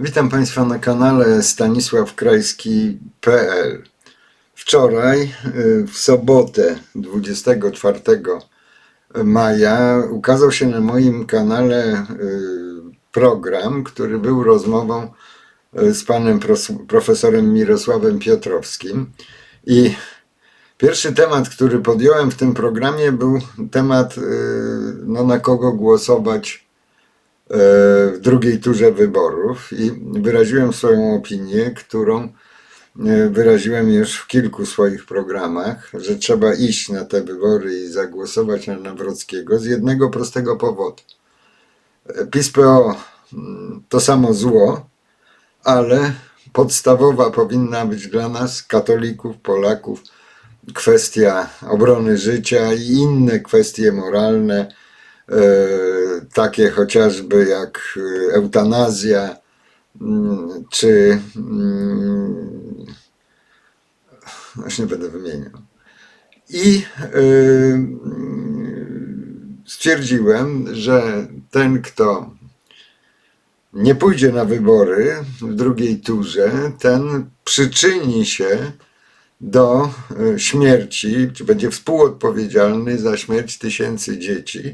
Witam Państwa na kanale stanisławkrajski.pl. Wczoraj, y, w sobotę 24 maja, ukazał się na moim kanale y, program, który był rozmową y, z panem profesorem Mirosławem Piotrowskim. I pierwszy temat, który podjąłem w tym programie, był temat, no, na kogo głosować w drugiej turze wyborów i wyraziłem swoją opinię, którą e, wyraziłem już w kilku swoich programach, że trzeba iść na te wybory i zagłosować na Nawrockiego z jednego prostego powodu. E, PiS-PO mm, to samo zło, ale podstawowa powinna być dla nas, katolików, Polaków, kwestia obrony życia i inne kwestie moralne, e, takie chociażby jak e, eutanazja, mm, czy mm, właśnie będę wymieniał. I e, mm, stwierdziłem, że ten, kto nie pójdzie na wybory w drugiej turze, ten przyczyni się do śmierci, czy będzie współodpowiedzialny za śmierć tysięcy dzieci,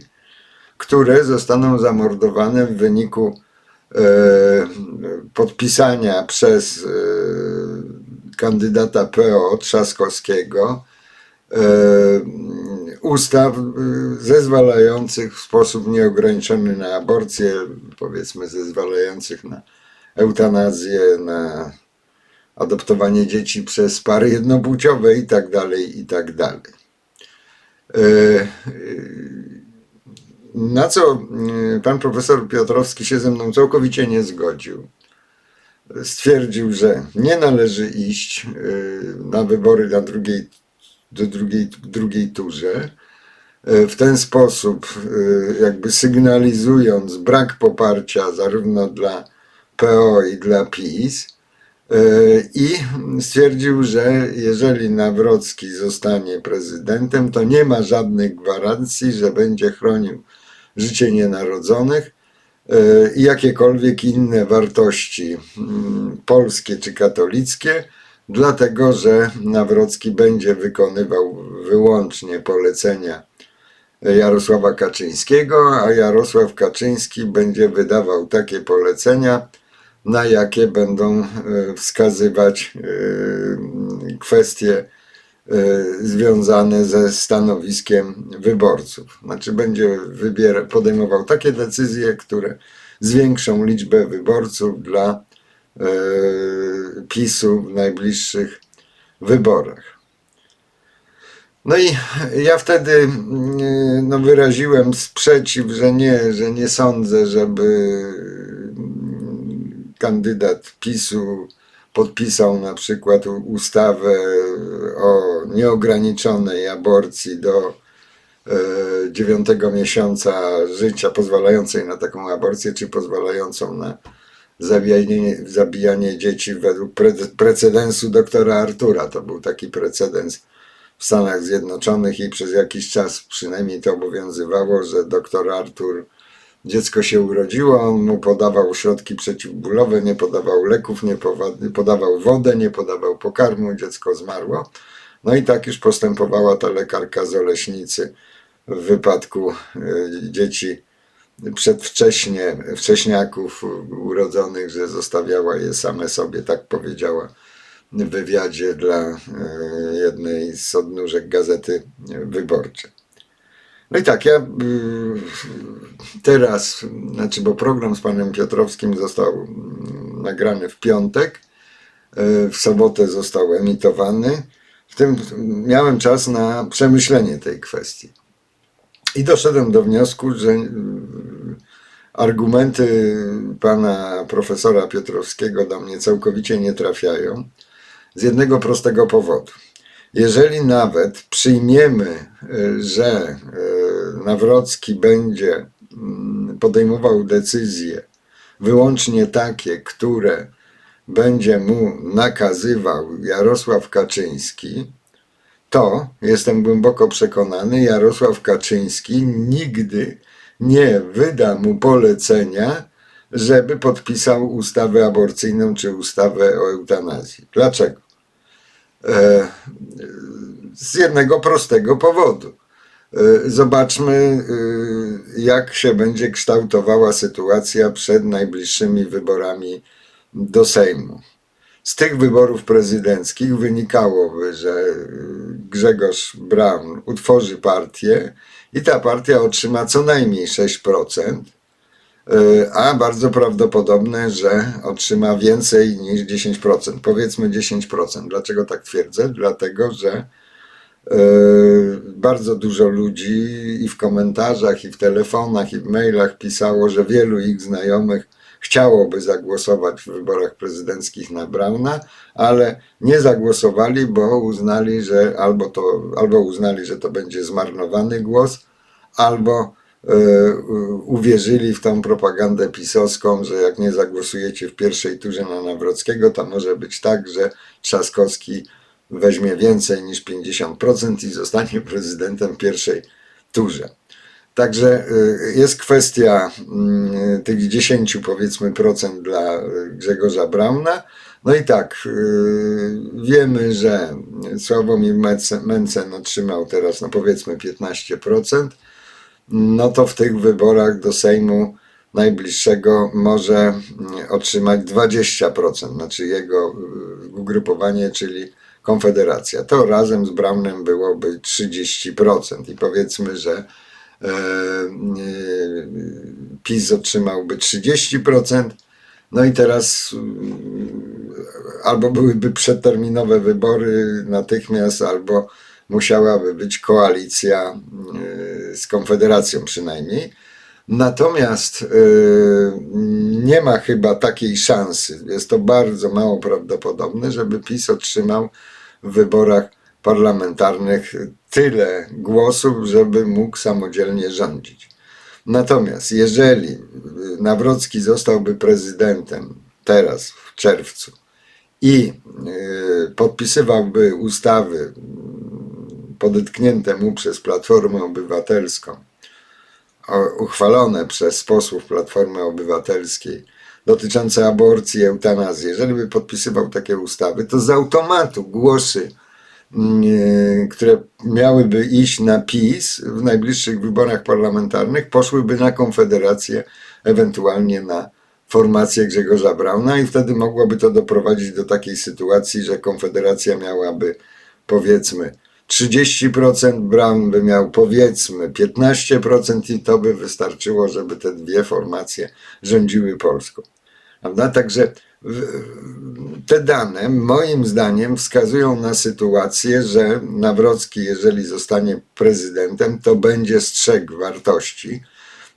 które zostaną zamordowane w wyniku e, podpisania przez e, kandydata PO Trzaskowskiego e, ustaw e, zezwalających w sposób nieograniczony na aborcję, powiedzmy zezwalających na eutanazję, na adoptowanie dzieci przez pary jednopłciowe i tak dalej, i tak dalej. E, e, Na co e, pan profesor Piotrowski się ze mną całkowicie nie zgodził. Stwierdził, że nie należy iść e, na wybory na drugiej, do drugiej, drugiej turze. E, W ten sposób, jakby sygnalizując brak poparcia zarówno dla PO i dla PiS, I stwierdził, że jeżeli Nawrocki zostanie prezydentem, to nie ma żadnych gwarancji, że będzie chronił życie nienarodzonych e, i jakiekolwiek inne wartości mm, polskie czy katolickie, dlatego że Nawrocki będzie wykonywał wyłącznie polecenia Jarosława Kaczyńskiego, a Jarosław Kaczyński będzie wydawał takie polecenia, na jakie będą e, wskazywać e, kwestie związane ze stanowiskiem wyborców. Znaczy będzie wybiera, podejmował takie decyzje, które zwiększą liczbę wyborców dla PiSu w najbliższych wyborach. No i ja wtedy mm, no, wyraziłem sprzeciw, że nie, że nie sądzę, żeby kandydat PiSu podpisał na przykład ustawę o nieograniczonej aborcji do e, dziewiątego miesiąca życia, pozwalającej na taką aborcję, czy pozwalającą na zabijanie, zabijanie dzieci według pre- precedensu doktora Artura. To był taki precedens w Stanach Zjednoczonych i przez jakiś czas przynajmniej to obowiązywało, że doktor Artur, dziecko się urodziło, on mu podawał środki przeciwbólowe, nie podawał leków, nie podawał wodę, nie podawał pokarmu, dziecko zmarło. No i tak już postępowała ta lekarka z Oleśnicy w wypadku y, dzieci przedwcześnie, wcześniaków urodzonych, że zostawiała je same sobie, tak powiedziała w wywiadzie dla e, jednej z odnóżek gazety wyborczej. No i tak, ja y, teraz, znaczy, bo program z panem Piotrowskim został mm, nagrany w piątek, e, w sobotę został emitowany. W tym miałem czas na przemyślenie tej kwestii. I doszedłem do wniosku, że y, argumenty pana profesora Piotrowskiego do mnie całkowicie nie trafiają z jednego prostego powodu. Jeżeli nawet przyjmiemy, y, że y, Nawrocki będzie mm, podejmował decyzje wyłącznie takie, które będzie mu nakazywał Jarosław Kaczyński, to jestem głęboko przekonany, Jarosław Kaczyński nigdy nie wyda mu polecenia, żeby podpisał ustawę aborcyjną czy ustawę o eutanazji. Dlaczego? E, z jednego prostego powodu. E, Zobaczmy, e, jak się będzie kształtowała sytuacja przed najbliższymi wyborami do Sejmu. Z tych wyborów prezydenckich wynikałoby, że e, Grzegorz Braun utworzy partię i ta partia otrzyma co najmniej 6%, e, a bardzo prawdopodobne, że otrzyma więcej niż 10%. Powiedzmy 10%. Dlaczego tak twierdzę? Dlatego, że bardzo dużo ludzi i w komentarzach, i w telefonach, i w mailach pisało, że wielu ich znajomych chciałoby zagłosować w wyborach prezydenckich na Brauna, ale nie zagłosowali, bo uznali, że albo, to, albo uznali, że to będzie zmarnowany głos, albo u- uwierzyli w tą propagandę pisowską, że jak nie zagłosujecie w pierwszej turze na Nawrockiego, to może być tak, że Trzaskowski weźmie więcej niż 50% i zostanie prezydentem pierwszej turze. Także y, jest kwestia mm, tych 10 powiedzmy procent dla Grzegorza Brauna. No i tak, y, wiemy, że Sławomir Mencen otrzymał teraz no powiedzmy 15%, no to w tych wyborach do Sejmu najbliższego może mm, otrzymać 20%, znaczy jego y, ugrupowanie, czyli Konfederacja. To razem z Braunem byłoby 30% i powiedzmy, że e, y, PiS otrzymałby 30%, no i teraz mm, albo byłyby przedterminowe wybory natychmiast, albo musiałaby być koalicja z Konfederacją przynajmniej. Natomiast nie ma chyba takiej szansy, jest to bardzo mało prawdopodobne, żeby PiS otrzymał w wyborach parlamentarnych tyle głosów, żeby mógł samodzielnie rządzić. Natomiast jeżeli y, Nawrocki zostałby prezydentem teraz w czerwcu i y, podpisywałby ustawy mm, podetknięte mu przez Platformę Obywatelską, uchwalone przez posłów Platformy Obywatelskiej dotyczące aborcji i eutanazji, jeżeli by podpisywał takie ustawy, to z automatu głosy, mm, które miałyby iść na PiS w najbliższych wyborach parlamentarnych, poszłyby na Konfederację, ewentualnie na formację Grzegorza Brauna i wtedy mogłoby to doprowadzić do takiej sytuacji, że Konfederacja miałaby powiedzmy 30%, Brown by miał powiedzmy 15% i to by wystarczyło, żeby te dwie formacje rządziły Polską. Prawda? Także te dane moim zdaniem wskazują na sytuację, że Nawrocki, jeżeli zostanie prezydentem, to będzie strzegł wartości,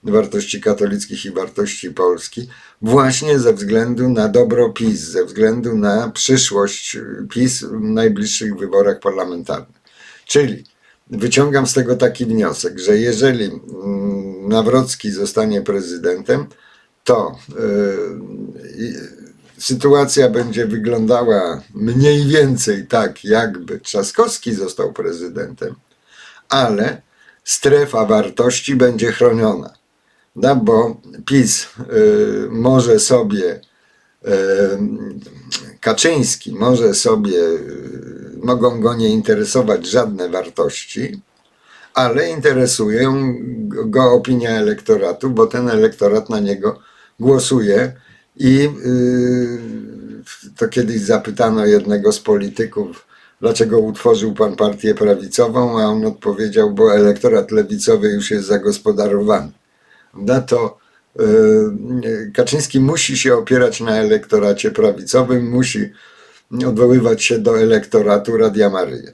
wartości katolickich i wartości Polski, właśnie ze względu na dobro PiS, ze względu na przyszłość PiS w najbliższych wyborach parlamentarnych. Czyli wyciągam z tego taki wniosek, że jeżeli mm, Nawrocki zostanie prezydentem, to i- sytuacja będzie wyglądała mniej więcej tak, jakby Trzaskowski został prezydentem, ale strefa wartości będzie chroniona. No, bo PiS y, może sobie, y, Kaczyński może sobie, y, mogą go nie interesować żadne wartości, ale interesują go opinia elektoratu, bo ten elektorat na niego głosuje i y, to kiedyś zapytano jednego z polityków, dlaczego utworzył pan partię prawicową, a on odpowiedział, bo elektorat lewicowy już jest zagospodarowany. Na to y, Kaczyński musi się opierać na elektoracie prawicowym, musi odwoływać się do elektoratu Radia Maryja.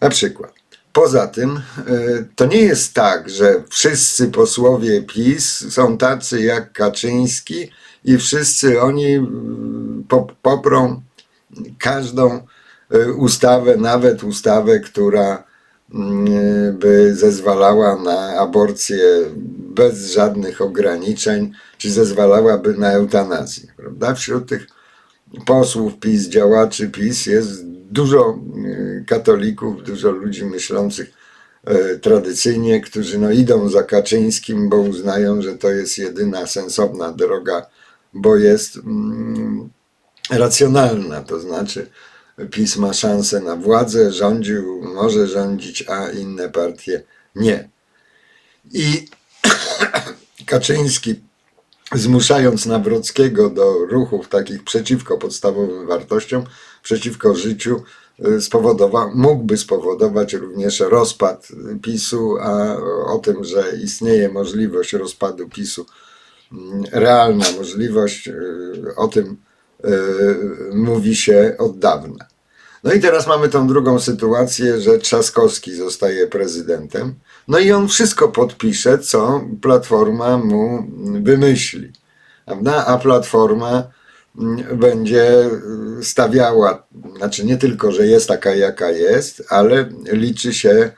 Na przykład. Poza tym, y, to nie jest tak, że wszyscy posłowie PiS są tacy jak Kaczyński i wszyscy oni pop- poprą każdą y, ustawę, nawet ustawę, która mm, by zezwalała na aborcję bez żadnych ograniczeń, czy zezwalałaby na eutanazję. Prawda? Wśród tych posłów PiS, działaczy PiS jest dużo y, katolików, dużo ludzi myślących e, tradycyjnie, którzy no, idą za Kaczyńskim, bo uznają, że to jest jedyna sensowna droga, bo jest mm, racjonalna, to znaczy PiS ma szansę na władzę, rządził, może rządzić, a inne partie nie. I Kaczyński, zmuszając Nawrockiego do ruchów takich przeciwko podstawowym wartościom, przeciwko życiu, y, spowodował, mógłby spowodować również rozpad PiSu, a o tym, że istnieje możliwość rozpadu PiSu, mm, realna możliwość, y, o tym y, mówi się od dawna. No i teraz mamy tą drugą sytuację, że Trzaskowski zostaje prezydentem. No i on wszystko podpisze, co Platforma mu wymyśli. Prawda? A Platforma mm, będzie y, stawiała, znaczy nie tylko, że jest taka jaka jest, ale liczy się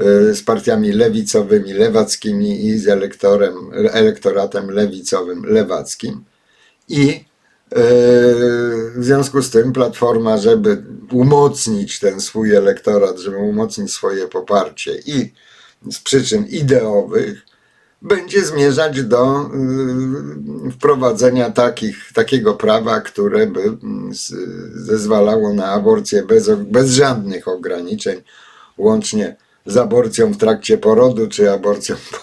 y, z partiami lewicowymi, lewackimi i z elektorem, elektoratem lewicowym, lewackim. I w związku z tym Platforma, żeby umocnić ten swój elektorat, żeby umocnić swoje poparcie i z przyczyn ideowych, będzie zmierzać do y, wprowadzenia takich, takiego prawa, które by mm, zezwalało na aborcję bez, bez żadnych ograniczeń, łącznie z aborcją w trakcie porodu, czy aborcją po,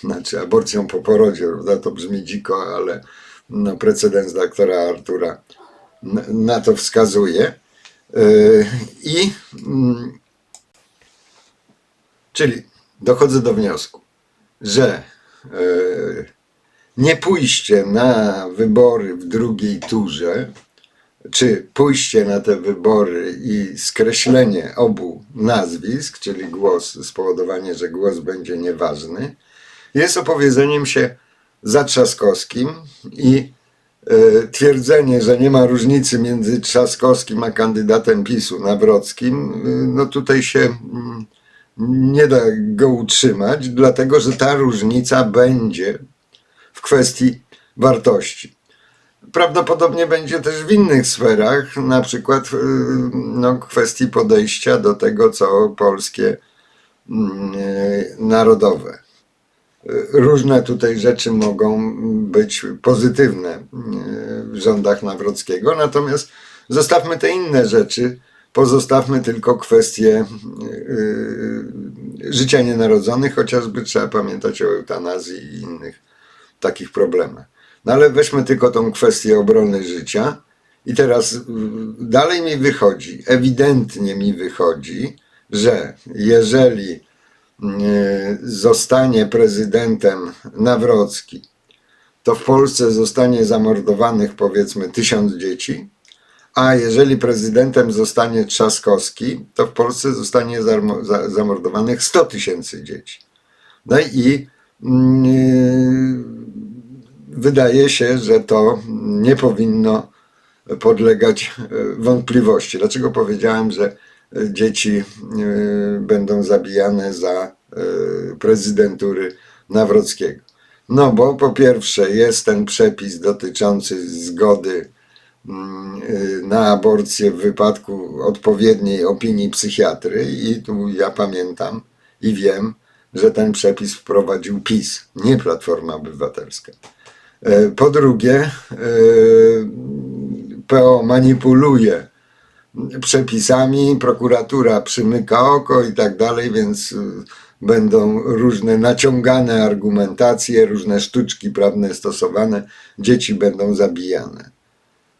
znaczy aborcją po porodzie, prawda? To brzmi dziko, ale no, precedens doktora Artura na to wskazuje. Yy, I mm, czyli dochodzę do wniosku, że yy, nie pójście na wybory w drugiej turze, czy pójście na te wybory i skreślenie obu nazwisk, czyli głos, spowodowanie, że głos będzie nieważny, jest opowiedzeniem się za Trzaskowskim i e, twierdzenie, że nie ma różnicy między Trzaskowskim a kandydatem PiSu Nawrockim, e, no tutaj się mm, nie da go utrzymać, dlatego że ta różnica będzie w kwestii wartości. Prawdopodobnie będzie też w innych sferach, na przykład e, no, kwestii podejścia do tego, co polskie mm, narodowe różne tutaj rzeczy mogą być pozytywne w rządach Nawrockiego, natomiast zostawmy te inne rzeczy, pozostawmy tylko kwestie yy, życia nienarodzonych, chociażby trzeba pamiętać o eutanazji i innych takich problemach. No ale weźmy tylko tą kwestię obrony życia i teraz dalej mi wychodzi, ewidentnie mi wychodzi, że jeżeli zostanie prezydentem Nawrocki, to w Polsce zostanie zamordowanych powiedzmy tysiąc dzieci, a jeżeli prezydentem zostanie Trzaskowski, to w Polsce zostanie zamordowanych 100 tysięcy dzieci. No i mm, wydaje się, że to nie powinno podlegać e, wątpliwości. Dlaczego powiedziałem, że dzieci e, będą zabijane za e, prezydentury Nawrockiego. No bo po pierwsze jest ten przepis dotyczący zgody mm, e, na aborcję w wypadku odpowiedniej opinii psychiatry i tu ja pamiętam i wiem, że ten przepis wprowadził PiS, nie Platforma Obywatelska. Po drugie, PO manipuluje przepisami, prokuratura przymyka oko i tak dalej, więc y, będą różne naciągane argumentacje, różne sztuczki prawne stosowane, dzieci będą zabijane.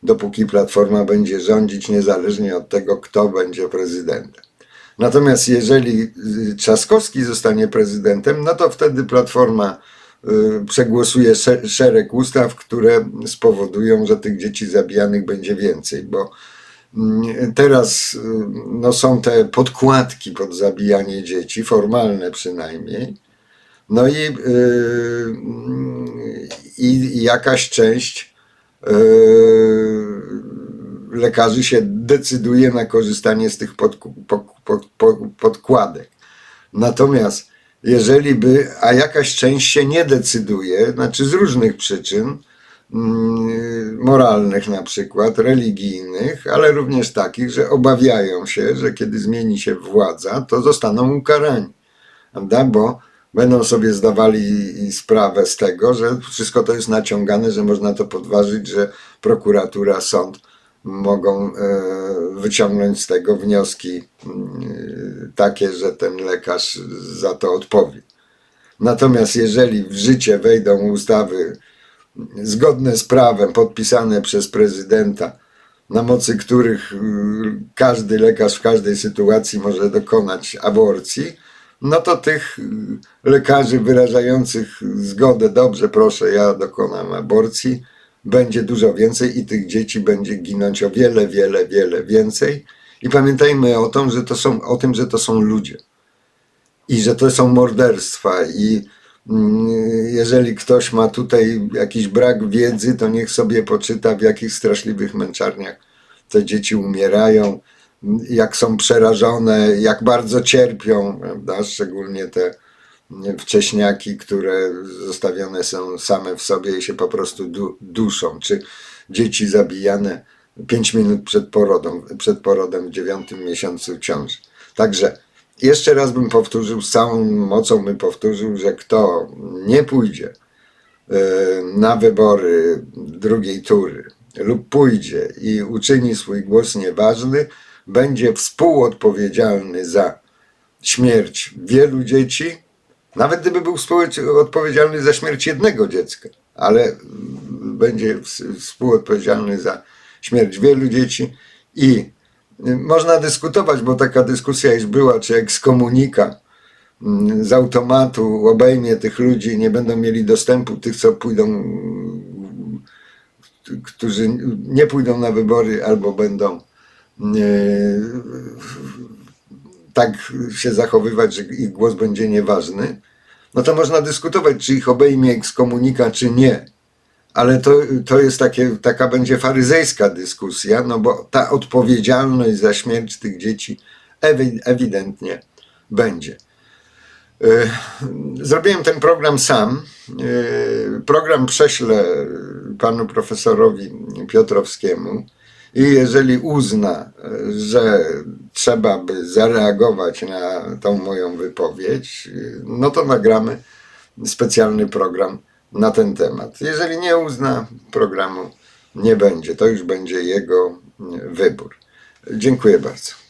Dopóki Platforma będzie rządzić, niezależnie od tego, kto będzie prezydentem. Natomiast jeżeli y, Trzaskowski zostanie prezydentem, no to wtedy Platforma y, przegłosuje szereg ustaw, które spowodują, że tych dzieci zabijanych będzie więcej, bo Teraz no, są te podkładki pod zabijanie dzieci, formalne przynajmniej. No i, yy, i jakaś część yy, lekarzy się decyduje na korzystanie z tych pod, pod, pod, podkładek. Natomiast jeżeli by, a jakaś część się nie decyduje, znaczy z różnych przyczyn, Mm, moralnych na przykład, religijnych, ale również takich, że obawiają się, że kiedy zmieni się władza, to zostaną ukarani. prawda? Bo będą sobie zdawali sprawę z tego, że wszystko to jest naciągane, że można to podważyć, że prokuratura, sąd mogą e, wyciągnąć z tego wnioski mm, takie, że ten lekarz za to odpowie. Natomiast jeżeli w życie wejdą ustawy zgodne z prawem, podpisane przez prezydenta, na mocy których y, każdy lekarz w każdej sytuacji może dokonać aborcji, no to tych y, lekarzy wyrażających zgodę, dobrze, proszę, ja dokonam aborcji, będzie dużo więcej i tych dzieci będzie ginąć o wiele, wiele, wiele więcej. I pamiętajmy o tym, że to są, o tym, że to są ludzie i że to są morderstwa i jeżeli ktoś ma tutaj jakiś brak wiedzy, to niech sobie poczyta, w jakich straszliwych męczarniach te dzieci umierają, jak są przerażone, jak bardzo cierpią, prawda? szczególnie te wcześniaki, które zostawione są same w sobie i się po prostu du- duszą, czy dzieci zabijane 5 minut przed porodem, przed porodem w dziewiątym miesiącu ciąży. Także jeszcze raz bym powtórzył, z całą mocą bym powtórzył, że kto nie pójdzie e, na wybory drugiej tury lub pójdzie i uczyni swój głos nieważny, będzie współodpowiedzialny za śmierć wielu dzieci, nawet gdyby był współodpowiedzialny za śmierć jednego dziecka, ale będzie ws- współodpowiedzialny za śmierć wielu dzieci i y, można dyskutować, bo taka dyskusja już była, czy ekskomunika mm, z automatu obejmie tych ludzi, nie będą mieli dostępu, tych co pójdą, mm, którzy nie pójdą na wybory albo będą y, tak się zachowywać, że ich głos będzie nieważny, no to można dyskutować, czy ich obejmie ekskomunika, czy nie. Ale to, to jest takie, taka będzie faryzejska dyskusja, no bo ta odpowiedzialność za śmierć tych dzieci ewi- ewidentnie będzie. E, Zrobiłem ten program sam. E, Program prześlę panu profesorowi Piotrowskiemu i jeżeli uzna, że trzeba by zareagować na tą moją wypowiedź, e, no to nagramy specjalny program na ten temat. Jeżeli nie uzna, programu nie będzie. To już będzie jego e, wybór. Dziękuję bardzo.